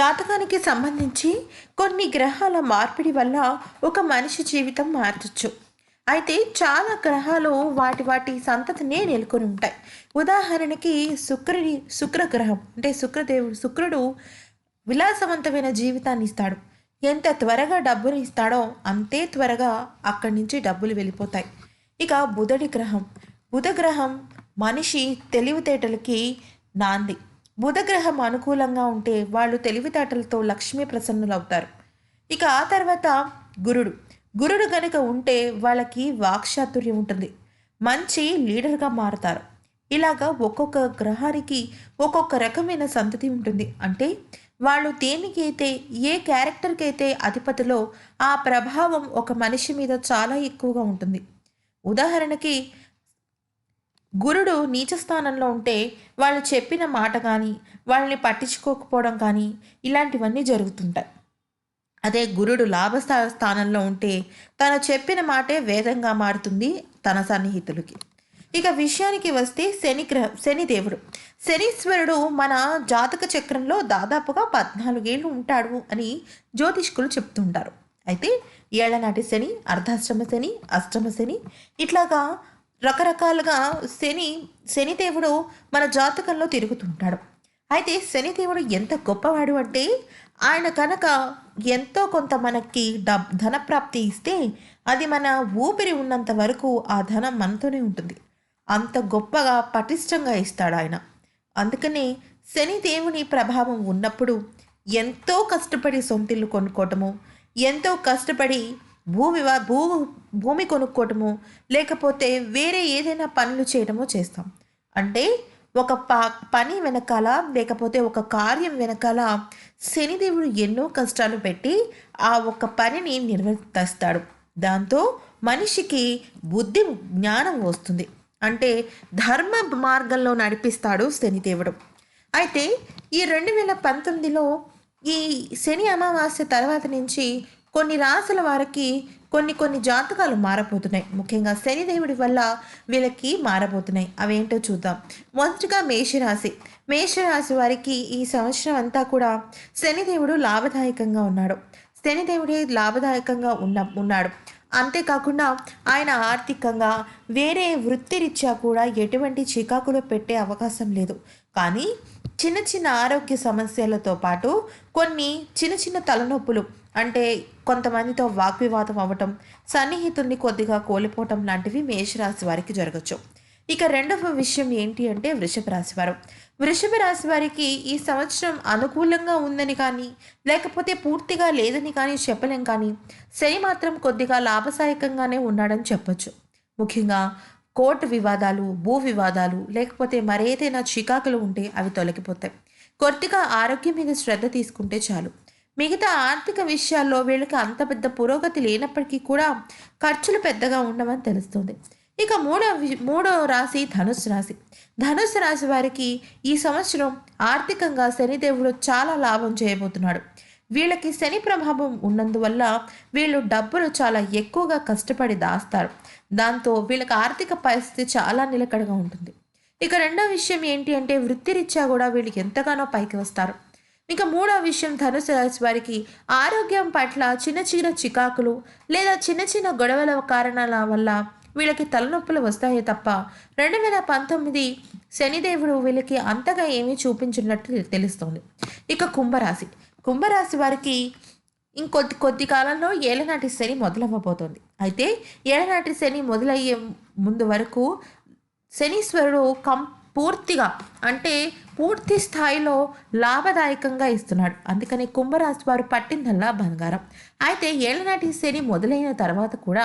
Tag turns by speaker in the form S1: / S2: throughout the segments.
S1: జాతకానికి సంబంధించి కొన్ని గ్రహాల మార్పిడి వల్ల ఒక మనిషి జీవితం మారచ్చు. అయితే చాలా గ్రహాలు వాటి వాటి సంతతినే నెలకొని ఉంటాయి. ఉదాహరణకి శుక్రుడి శుక్రగ్రహం అంటే శుక్రదేవుడు శుక్రుడు విలాసవంతమైన జీవితాన్ని ఇస్తాడు. ఎంత త్వరగా డబ్బులు ఇస్తాడో అంతే త్వరగా అక్కడి నుంచి డబ్బులు వెళ్ళిపోతాయి. ఇక బుధడి గ్రహం. బుధ గ్రహం మనిషి తెలివితేటలకి నాంది. బుధగ్రహం అనుకూలంగా ఉంటే వాళ్ళు తెలివితేటలతో లక్ష్మీ ప్రసన్నులవుతారు. ఇక ఆ తర్వాత గురుడు. గురుడు గనుక ఉంటే వాళ్ళకి వాక్చాతుర్యం ఉంటుంది. మంచి లీడర్గా మారుతారు. ఇలాగా ఒక్కొక్క గ్రహానికి ఒక్కొక్క రకమైన సంతతి ఉంటుంది. అంటే వాళ్ళు దేనికైతే ఏ క్యారెక్టర్కి అయితే అధిపతిలో ఆ ప్రభావం ఒక మనిషి మీద చాలా ఎక్కువగా ఉంటుంది. ఉదాహరణకి గురుడు నీచ స్థానంలో ఉంటే వాళ్ళు చెప్పిన మాట కానీ వాళ్ళని పట్టించుకోకపోవడం కానీ ఇలాంటివన్నీ జరుగుతుంటాయి. అదే గురుడు లాభస్థా స్థానంలో ఉంటే తను చెప్పిన మాటే వేదంగా మారుతుంది తన సన్నిహితులకి. ఇక విషయానికి వస్తే శని గ్రహ శనిదేవుడు శనీశ్వరుడు మన జాతక చక్రంలో దాదాపుగా పద్నాలుగేళ్ళు ఉంటాడు అని జ్యోతిష్కులు చెప్తుంటారు. అయితే ఏళ్ళనాటి శని అర్ధాశ్రమ శని అష్టమ శని ఇట్లాగా రకరకాలుగా శని శనిదేవుడు మన జాతకంలో తిరుగుతుంటాడు. అయితే శనిదేవుడు ఎంత గొప్పవాడు అంటే ఆయన కనుక ఎంతో కొంత మనకి డబ్ ధనప్రాప్తి ఇస్తే అది మన ఊపిరి ఉన్నంత వరకు ఆ ధనం మనతోనే ఉంటుంది. అంత గొప్పగా పటిష్టంగా ఇస్తాడు ఆయన. అందుకనే శనిదేవుని ప్రభావం ఉన్నప్పుడు ఎంతో కష్టపడి సొంతిల్లు కొనుక్కోవటము ఎంతో కష్టపడి భూమి భూ భూమి కొనుక్కోవటము లేకపోతే వేరే ఏదైనా పనులు చేయటమో చేస్తాం. అంటే ఒక ప పని వెనకాల లేకపోతే ఒక కార్యం వెనకాల శనిదేవుడు ఎన్నో కష్టాలు పెట్టి ఆ ఒక పనిని నిర్వర్తిస్తాడు. దాంతో మనిషికి బుద్ధి జ్ఞానం వస్తుంది. అంటే ధర్మ మార్గంలో నడిపిస్తాడు శనిదేవుడు. అయితే ఈ రెండు వేల పంతొమ్మిదిలో ఈ శని అమావాస్య తర్వాత నుంచి కొన్ని రాసుల వారికి కొన్ని కొన్ని జాతకాలు మారబోతున్నాయి. ముఖ్యంగా శనిదేవుడి వల్ల వీళ్ళకి మారబోతున్నాయి. అవేంటో చూద్దాం. మొదటిగా మేషరాశి. మేషరాశి వారికి ఈ సంవత్సరం అంతా కూడా శనిదేవుడు లాభదాయకంగా ఉన్నాడు. శనిదేవుడే లాభదాయకంగా ఉన్న ఉన్నాడు. అంతేకాకుండా ఆయన ఆర్థికంగా వేరే వృత్తిరీత్యా కూడా ఎటువంటి చికాకులో పెట్టే అవకాశం లేదు. కానీ చిన్న చిన్న ఆరోగ్య సమస్యలతో పాటు కొన్ని చిన్న చిన్న తలనొప్పులు అంటే కొంతమందితో వాగ్వివాదం అవ్వటం సన్నిహితుల్ని కొద్దిగా కోల్పోవటం లాంటివి మేషరాశి వారికి జరగచ్చు. ఇక రెండవ విషయం ఏంటి అంటే వృషభ రాశి వారు. వృషభ రాశి వారికి ఈ సంవత్సరం అనుకూలంగా ఉందని కానీ లేకపోతే పూర్తిగా లేదని కానీ చెప్పలేం కానీ శని మాత్రం కొద్దిగా లాభసాయకంగానే ఉన్నాడని చెప్పొచ్చు. ముఖ్యంగా కోర్టు వివాదాలు భూ వివాదాలు లేకపోతే మరేదైనా చికాకులు ఉంటే అవి తొలగిపోతాయి. కొద్దిగా ఆరోగ్యం మీద శ్రద్ధ తీసుకుంటే చాలు. మిగతా ఆర్థిక విషయాల్లో వీళ్ళకి అంత పెద్ద పురోగతి లేనప్పటికీ కూడా ఖర్చులు పెద్దగా ఉండవని తెలుస్తుంది. ఇక మూడో మూడో రాశి ధనుసు రాశి. ధనుసు రాశి వారికి ఈ సంవత్సరం ఆర్థికంగా శనిదేవుడు చాలా లాభం చేయబోతున్నాడు. వీళ్ళకి శని ప్రభావం ఉన్నందువల్ల వీళ్ళు డబ్బులు చాలా ఎక్కువగా కష్టపడి దాస్తారు. దాంతో వీళ్ళకి ఆర్థిక పరిస్థితి చాలా నిలకడగా ఉంటుంది. ఇక రెండో విషయం ఏంటి అంటే వృత్తిరీత్యా కూడా వీళ్ళు ఎంతగానో పైకి వస్తారు. ఇక మూడో విషయం ధనుసు రాశి వారికి ఆరోగ్యం పట్ల చిన్న చిన్న చికాకులు లేదా చిన్న చిన్న గొడవల కారణాల వల్ల వీళ్ళకి తలనొప్పులు వస్తాయే తప్ప రెండు వేల పంతొమ్మిది శనిదేవుడు వీళ్ళకి అంతగా ఏమీ చూపించినట్టు తెలుస్తోంది. ఇక కుంభరాశి కుంభరాశి వారికి ఇంకొద్ది కొద్ది కాలంలో ఏలనాటి శని మొదలవ్వబోతోంది. అయితే ఏలనాటి శని మొదలయ్యే ముందు వరకు శనీశ్వరుడు కం పూర్తిగా అంటే పూర్తి స్థాయిలో లాభదాయకంగా ఇస్తున్నాడు. అందుకని కుంభరాశి వారు పట్టిందల్లా బంగారం. అయితే ఏళ్ళనాటి శని మొదలైన తర్వాత కూడా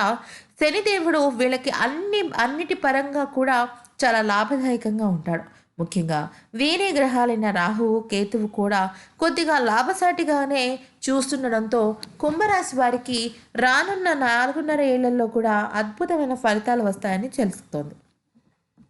S1: శనిదేవుడు వీళ్ళకి అన్ని అన్నిటి పరంగా కూడా చాలా లాభదాయకంగా ఉంటాడు. ముఖ్యంగా వేరే గ్రహాలైన రాహువు కేతువు కూడా కొద్దిగా లాభసాటిగానే చూస్తుండడంతో కుంభరాశి వారికి రానున్న నాలుగున్నర ఏళ్ళలో కూడా అద్భుతమైన ఫలితాలు వస్తాయని తెలుస్తోంది.